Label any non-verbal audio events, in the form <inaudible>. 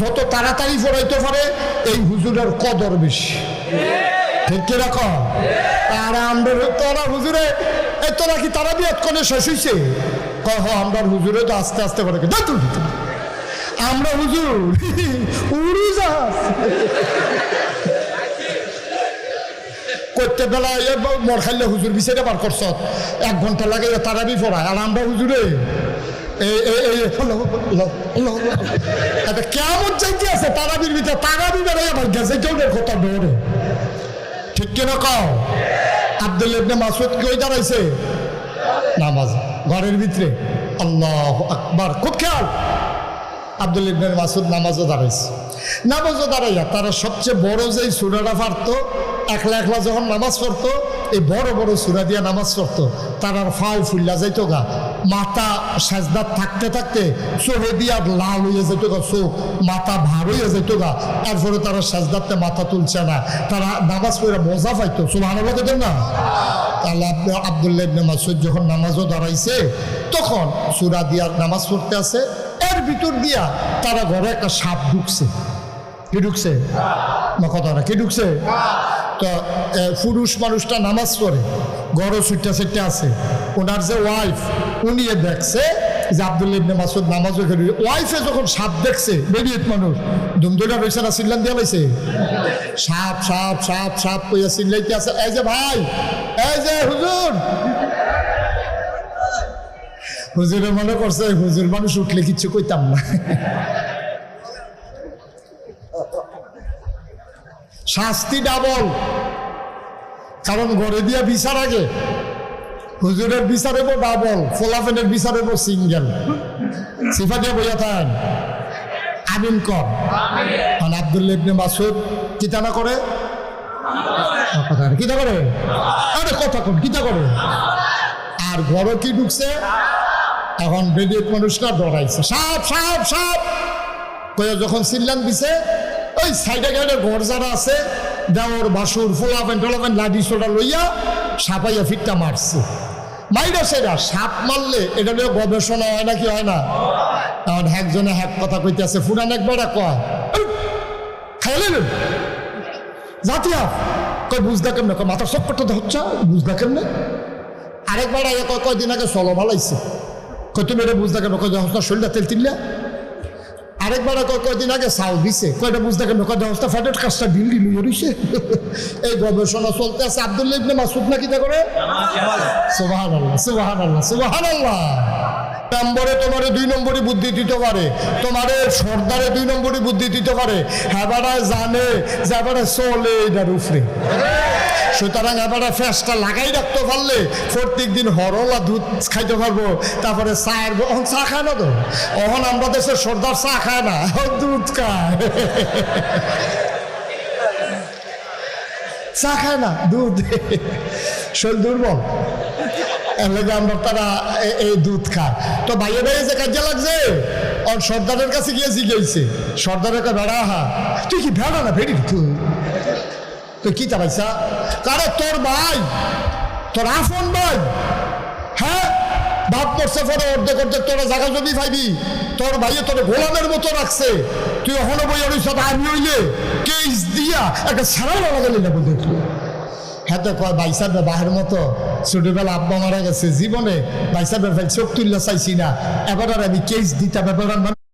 যত তাড়াতাড়ি পড়াইতে পারে, এই হুজুরের কদর বেশি। ঠিক কীরকম আর আমরা তোরা হুজুরে এই তোরা কি তারা বিয়াত করে শেষ হয়েছে কহ আমরা হুজুরে তো আস্তে আস্তে তুই আমরা হুজুর, <laughs> উড়ি করতে বেলা মর খাইলে হুজুর বিচারে বার করছ। এক ঘণ্টা লাগে তারাবি পড়ায় আর আমরা হুজুরে কেমন চাইতে আছে, তারাবির ভিতরে, তারাবি বেড়াইয়া ভাই গেছে, কেউ কথা ডরে ঠিক কিনা কও? আব্দুল ইবনে মাসুদ কই দাঁড়াইছে? নামাজ, ঘরের ভিতরে। আল্লাহ আকবার, খুব খেয়াল। আব্দুল ইবনে মাসুদ নামাজও দাঁড়াইছে। নামাজও দাঁড়াইয়া, তারা সবচেয়ে বড় যে সুরাটা পারতো একলা একলা যখন নামাজ পড়তো, এই বড় বড় সুরা দিয়া নামাজ পড়তো তারার ফাও ফুল্লা যাইতো গা। মাথা সাজদার থাকতে থাকতে চোখে দিয়া লাল হয়ে যেত গা চোখ, মাথা ভার হয়ে যেত গা। তারপরে তারা সাজদাতে মাথা তুলছে না। তারা নামাজ পড়ে মজা পাইতো সুবাহ না? তাহলে আব্দ- আব্দুল্লাহ ইবনে মাসুদ যখন নামাজও দাঁড়াইছে, তখন সুরা দিয়া নামাজ পড়তে আছে এর ভিতর দিয়া তারা ঘরে একটা সাপ ঢুকছে। কি ঢুকছে? না কথা না কি ঢুকছে? তো পুরুষ মানুষটা নামাজ পড়ে গড় সুইটা সেটটা আছে। ওনার যে ওয়াইফ উনি দেখছে যে আব্দুল ইবনে মাসুদ নামাজও খেলি ওয়াইফে যখন সাপ দেখছে বেরিয়েত মানুষ ধুমধুলা রয়েছে না সিল্লান দিয়া লাইছে সাপ সাপ সাপ সাপ কইয়া চিল্লাইতে আছে। এই যে ভাই, এই যে হুজুর। হুজুরে মনে করছে, হুজুর মানুষ উঠলে কিচ্ছু কইতাম না। শাস্তি ডাবল। কারণ ঘরে দিয়া বিচার আগে। হুজুরের বিচার হইব ডাবল, ফোলাফেনের বিচার হইব সিঙ্গেল। সিফা দিয়ে বইয়া থাকেন? আমিন কর আর আব্দুল্লাহ ইবনে মাসুদ কিতা না করে? কথা কিতা করে? আরে কথা কোন কিতা করে? আর ঘরে কি ঢুকছে? এখন বেডিয়েট মানুষটা ডরাইছে। সাপ সাপ সাপ! কয়ে যখন সিল্লান দিছে ওই সাইডে গাইডে ঘর যারা আছে, দেওয়ার বাসুর ফোলাফেন টোলাফেন লাডি সোডা লইয়া সাপাইয়া ফিটটা মারছে। মাইরা সেরা, সাপ মারলে এটা নিয়ে গবেষণা হয় নাকি হয় না? এখন একজনে এক কথা কইতে আছে ফুরান একবার কয়। খাইলেন জাতিয়া কই বুঝদা কেমনে? কয়, মাথার চক্করটা হচ্ছে, বুঝদা কেমনে? আরেকবার আগে কয়, কয়দিন আগে চলো ভালাইছে কয়, তুমি এটা বুঝদা কেমন? কয় হস্তা শরীরটা তেল তিল্লা। আরেকবার কয় কয়দিন আগে চাও দিছে। কয়টা বুঝতে কেমন কয় হস্তা ফ্যাটের কাজটা দিল্লি লইয়া রইছে এই গবেষণা চলতে আছে। আব্দুল্লাহ ইবনে মাসুদ না কিতা করে? সুবাহান আল্লাহ সুবাহান আল্লাহ সুবাহান আল্লাহ নম্বরে তোমারে দুই নম্বরই বুদ্ধি দিতে পারে। তোমারে সর্দারে দুই নম্বরই বুদ্ধি দিতে পারে। হ্যাঁ জানে যে এবারে চলে এটার উপরে। সুতরাং এবারে ফেসটা লাগাই রাখতে পারলে প্রত্যেক দিন হরলা দুধ খাইতে পারব। তারপরে চায়ের অহন চা খায় না তো? অহন আমরা দেশের সর্দার চা খায় না। দুধ খায়। চা খায় না, দুধ। শরীর দুর্বল। এর লেগে আমরা তারা এই দুধ খায়। তো ভাইয়ে ভাইয়ে যে কাজে লাগছে ওর সর্দারের কাছে গিয়ে জিগেছে সর্দারের কাছে বেড়া, হা, তুই কি ভেড়া না ভেড়ি? তুই তুই কি চাবাইছা? কারে তোর ভাই, তোর আফন ভাই হ্যাঁ? বাপ মরছে পরে অর্ধেক অর্ধেক তোরা জায়গা জমি পাইবি তোর ভাইয়ে তোর গোলামের মতো রাখছে। তুই এখনও বই অনিস আমি হইলে কেস দিয়া একটা সারা লাগালি না বলতে হ্যাঁ তো কয় বাইসাবের বাহের মতো ছোটবেলা আব্বা মারা গেছে। জীবনে বাইসাবের ভাই চোখ তুললে চাইছি না। এবার আমি কেস দিতে আর